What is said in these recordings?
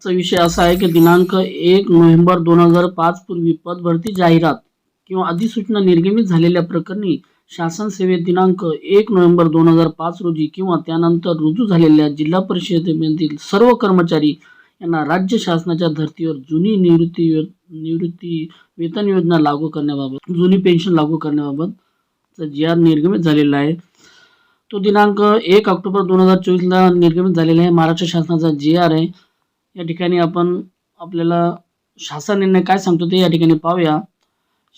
आजचा विषय असा आहे की दिनांक एक नोव्हेंबर दोन हजार पाच पूर्वी पदभरती जाहिरात किंवा अधिसूचना निर्गमित झालेल्या प्रकरणी शासन सेवेत दिनांक एक नोव्हेंबर दोन हजार पाच रोजी किंवा त्यानंतर रुजू झालेल्या जिल्हा परिषदेमधील सर्व कर्मचारी यांना राज्य शासनाच्या धर्तीवर जुनी निवृत्ती निवृत्ती वेतन योजना लागू करण्याबाबत जुनी पेन्शन लागू करण्याबाबत जी आर निर्गमित झालेला आहे. तो दिनांक एक ऑक्टोबर दोन हजार चोवीसला निर्गमित झालेला आहे. महाराष्ट्र शासनाचा जी आर आहे. या ठिकाणी आपण आपल्याला शासन निर्णय काय सांगतो ते या ठिकाणी पाहूया.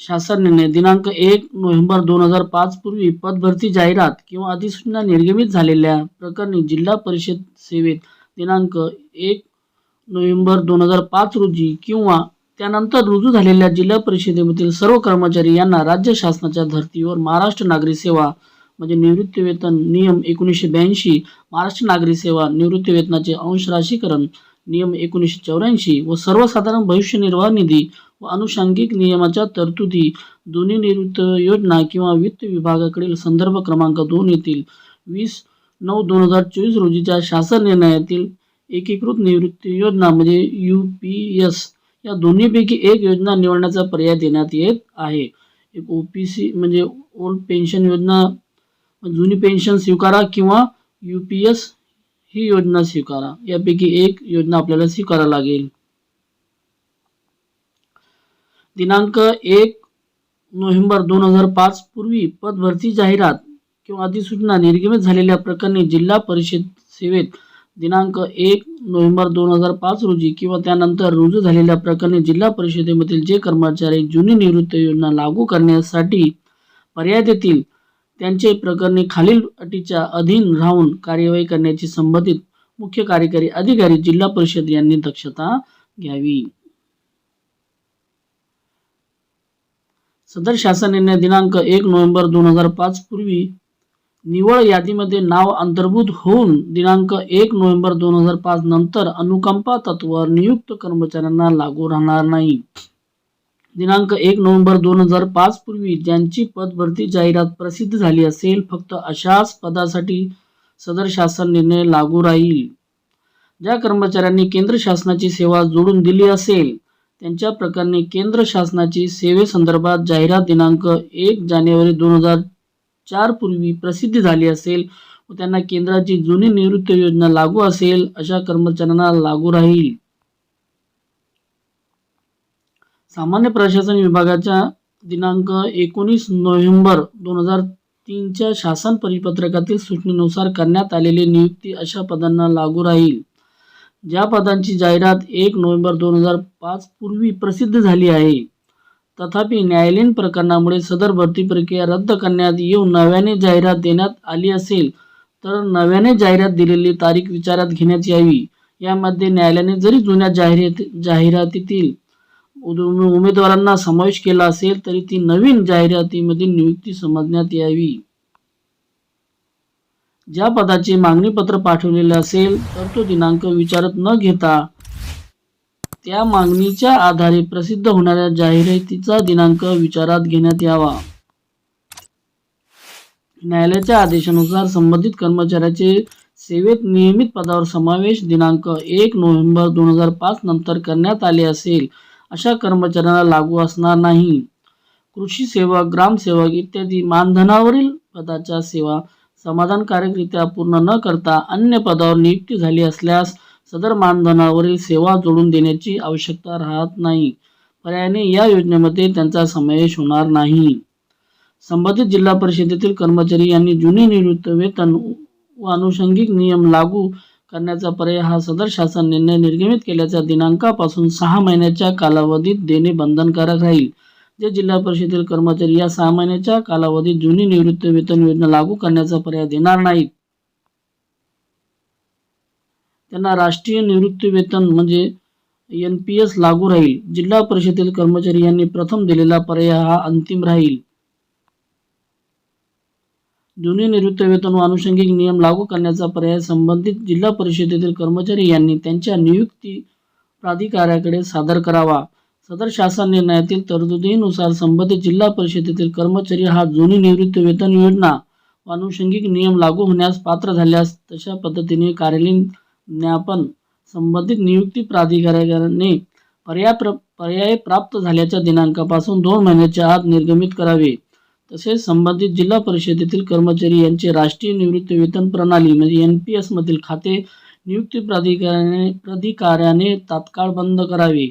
शासन निर्णय दिनांक एक नोव्हेंबर दोन हजार पाच पूर्वी पदभरती जाहिरात किंवा अधिसूचना निर्गमित झालेल्या प्रकरणी जिल्हा परिषद सेवेत दिनांक एक नोव्हेंबर दोन हजार पाच रोजी किंवा त्यानंतर रुजू झालेल्या जिल्हा परिषदेमधील सर्व कर्मचारी यांना राज्य शासनाच्या धर्तीवर महाराष्ट्र नागरी सेवा म्हणजे निवृत्ती वेतन नियम एकोणीसशे ब्याऐंशी महाराष्ट्र नागरी सेवा निवृत्ती वेतनाचे अंश राशीकरण नियम एकोणीसशे चौऱ्याऐंशी व सर्वसाधारण भविष्य निर्वाह निधी व अनुषंगिक नियमाच्या तरतुदी दोन्ही निवृत्त योजना किंवा वित्त विभागाकडील संदर्भ क्रमांक दोन येथील वीस नऊ दोन हजार चोवीस रोजीच्या शासन निर्णयातील एकीकृत निवृत्ती योजना म्हणजे यू पी एस या दोन्हीपैकी एक योजना निवडण्याचा पर्याय देण्यात येत आहे. एक ओ पी सी म्हणजे ओल्ड पेन्शन योजना जुनी पेन्शन स्वीकारा किंवा यू पी एस ही योजना स्वीकारा. यापैकी एक योजना आपल्याला स्वीकारा लागेल. दिनांक एक नोव्हेंबर दोन हजार पाच पूर्वी पदभरती जाहिरात किंवा अधिसूचना निर्गमित झालेल्या प्रकरणी जिल्हा परिषद सेवेत दिनांक एक नोव्हेंबर दोन हजार पाच रोजी किंवा त्यानंतर रुजू झालेल्या प्रकरणी जिल्हा परिषदेमधील जे कर्मचारी जुनी निवृत्ती योजना लागू करण्यासाठी पर्याय देतील त्यांचे प्रकरणी खालील अटीच्या अधीन राहून कार्यवाही करण्याची संबंधित मुख्य कार्यकारी अधिकारी जिल्हा परिषद यांनी दक्षता घ्यावी. सदर शासन निर्णय दिनांक एक नोव्हेंबर दोन हजार पाच पूर्वी निवळ यादीमध्ये नाव अंतर्भूत होऊन दिनांक एक नोव्हेंबर दोन हजार पाच नंतर अनुकंपा तत्वावर नियुक्त कर्मचाऱ्यांना लागू राहणार नाही. दिनांक एक नोव्हेंबर दोन हजार पाच पूर्वी ज्यांची पदभरती जाहिरात प्रसिद्ध झाली असेल फक्त अशाच पदासाठी सदर शासन निर्णय लागू राहील. ज्या कर्मचाऱ्यांनी केंद्र शासनाची सेवा जोडून दिली असेल त्यांच्या प्रकरणी केंद्र शासनाची सेवेसंदर्भात जाहिरात दिनांक एक जानेवारी दोन हजार चार पूर्वी प्रसिद्ध झाली असेल व त्यांना केंद्राची जुनी निवृत्ती योजना लागू असेल अशा कर्मचाऱ्यांना लागू राहील. सामान्य प्रशासन विभागाच्या दिनांक एकोणीस नोव्हेंबर दोन हजार तीनच्या शासन परिपत्रकातील सूचनेनुसार करण्यात आलेली नियुक्ती अशा पदांना लागू राहील. ज्या पदांची जाहिरात एक नोव्हेंबर दोन हजार पाच पूर्वी प्रसिद्ध झाली आहे. तथापि न्यायालयीन प्रकरणामुळे सदर भरती प्रक्रिया रद्द करण्यात येऊन नव्याने जाहिरात देण्यात आली असेल तर नव्याने जाहिरात दिलेली तारीख विचारात घेण्यात यावी. यामध्ये न्यायालयाने जरी जुन्या जाहिरात जाहिरातीतील उमेदवारांना समावेश केला असेल तरी ती नवीन जाहिरातीमध्ये नियुक्ती समजण्यात यावी. ज्या पदाचे मागणी पत्र पाठवलेले असेल तर तो दिनांक विचारत न घेता त्या मागणीच्या आधारे प्रसिद्ध होणाऱ्या जाहिरातीचा दिनांक विचारात घेण्यात यावा. न्यायालयाच्या आदेशानुसार संबंधित कर्मचाऱ्याचे सेवेत नियमित पदावर समावेश दिनांक एक नोव्हेंबर दोन हजार पाच नंतर करण्यात आले असेल. अशा कर्मचाऱ्यांना लागू असणार नाही. कृषी सेवा ग्रामसेवक इत्यादी मानधनावरील पदाच्या सेवा समाधानकारकरित्या पूर्ण न करता अन्य पदावर नियुक्ती झाली असल्यास सदर मानधनावरील सेवा जोडून देण्याची आवश्यकता राहत नाही. पर्यायाने या योजनेमध्ये त्यांचा समावेश होणार नाही. संबंधित जिल्हा परिषदेतील कर्मचारी यांनी जुने निवृत्त वेतन व अनुषंगिक नियम लागू करण्याचा पर्याय हा सदर शासन निर्णय निर्गमित केल्याच्या दिनांकापासून सहा महिन्याच्या कालावधीत देणे बंधनकारक राहील. जे जिल्हा परिषदेतील कर्मचारी या सहा महिन्याच्या कालावधीत जुनी निवृत्त वेतन योजना लागू करण्याचा पर्याय देणार नाहीत. त्यांना राष्ट्रीय निवृत्ती वेतन म्हणजे एन पी एस लागू राहील. जिल्हा परिषदेतील कर्मचारी यांनी प्रथम दिलेला पर्याय हा अंतिम राहील. जुनी निवृत्तवेतन व अनुषंगिक नियम लागू करण्याचा पर्याय संबंधित जिल्हा परिषदेतील कर्मचारी यांनी त्यांच्या नियुक्ती प्राधिकाऱ्याकडे सादर करावा. सदर शासन निर्णयातील तरतुदीनुसार संबंधित जिल्हा परिषदेतील कर्मचारी हा जुनी निवृत्ती वेतन योजना व अनुषंगिक नियम लागू होण्यास पात्र झाल्यास तशा पद्धतीने कार्यालयीन ज्ञापन संबंधित नियुक्ती प्राधिकाऱ्याने पर्याय प्र पर्याय प्राप्त झाल्याच्या दिनांकापासून दोन महिन्याच्या आत निर्गमित करावे. तसेच संबंधित जिल्हा परिषदेतील कर्मचारी यांचे राष्ट्रीय निवृत्ती वेतन प्रणाली म्हणजे एन पी एसमधील खाते नियुक्ती प्राधिकाऱ्याने प्राधिकाऱ्याने तात्काळ बंद करावे.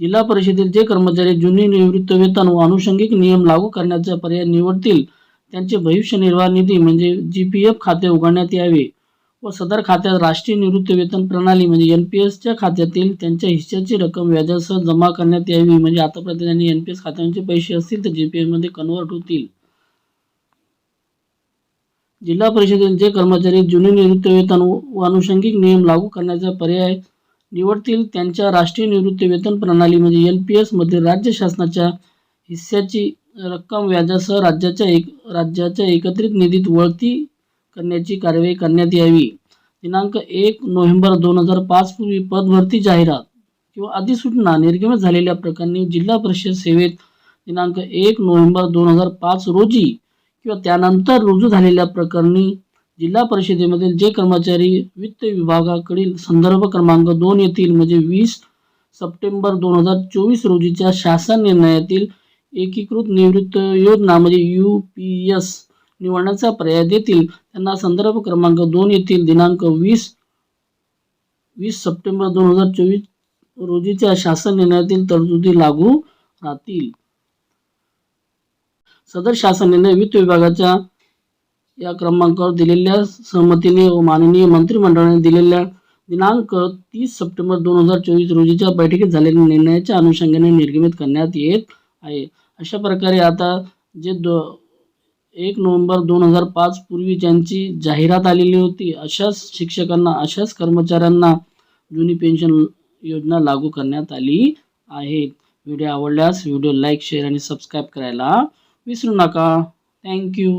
जिल्हा परिषदेतील जे कर्मचारी जुनी निवृत्त वेतन व अनुषंगिक नियम लागू करण्याचा पर्याय निवडतील त्यांचे भविष्य निर्वाह निधी म्हणजे जी पी एफ खाते उघडण्यात यावे. व सदर खात्यात राष्ट्रीय निवृत्ती वेतन प्रणाली म्हणजे एन पी एसच्या खात्यातील त्यांच्या हिश्श्याची रक्कम व्याजासह जमा करण्यात यावी. म्हणजे आतापर्यंत त्यांनी एन पी एस खात्यांचे पैसे असतील तर जी पी एफमध्ये कन्वर्ट होतील. जिल्हा परिषदेचे जे कर्मचारी जुने निवृत्ती वेतन व अनुषंगिक नियम लागू करण्याचा पर्याय निवडतील. त्यांच्या राष्ट्रीय निवृत्ती वेतन प्रणाली म्हणजे एन पी एसमध्ये राज्य शासनाच्या हिस्स्याची रक्कम व्याजासह राज्याच्या एक राज्याच्या एकत्रित निधीत वळती करण्याची कारवाई करण्यात यावी. दिनांक एक नोव्हेंबर दोन हजार पाच पूर्वी पदभरती जाहिरात किंवा अधिसूचना निर्गमित झालेल्या प्रकरणी जिल्हा परिषद सेवेत दिनांक एक नोव्हेंबर दोन हजार पाच रोजी किंवा त्यानंतर रुजू झालेल्या प्रकरणी जिल्हा परिषदेमधील जे कर्मचारी वित्त विभागाकडील संदर्भ क्रमांक दोन येथील म्हणजे वीस सप्टेंबर दोन हजार चोवीस रोजीच्या शासन निर्णयातील एकीकृत निवृत्त योजना म्हणजे यू पी एस निवडण्याचा पर्याय देतील. त्यांना संदर्भ क्रमांक दोन येथील दिनांक वीस वीस सप्टेंबर दोन हजार चोवीस रोजीच्या शासन निर्णयातील तरतुदी लागू राहतील. सदर शासन निर्णय वित्त विभागाच्या या क्रमांकावर दिलेल्या सहमतीने व माननीय मंत्रिमंडळाने दिलेल्या दिनांक तीस सप्टेंबर दोन हजार चोवीस रोजीच्या बैठकीत झालेल्या निर्णयाच्या अनुषंगाने निर्गमित करण्यात येत आहे. अशा प्रकारे आता जे दो एक नोव्हेंबर दोन हजार पाच पूर्वी ज्यांची जाहिरात आलेली होती अशाच शिक्षकांना अशाच कर्मचाऱ्यांना जुनी पेन्शन योजना लागू करण्यात आली आहे. व्हिडिओ आवडल्यास व्हिडिओ लाईक शेअर आणि सबस्क्राईब करायला विसरू नका. थँक्यू.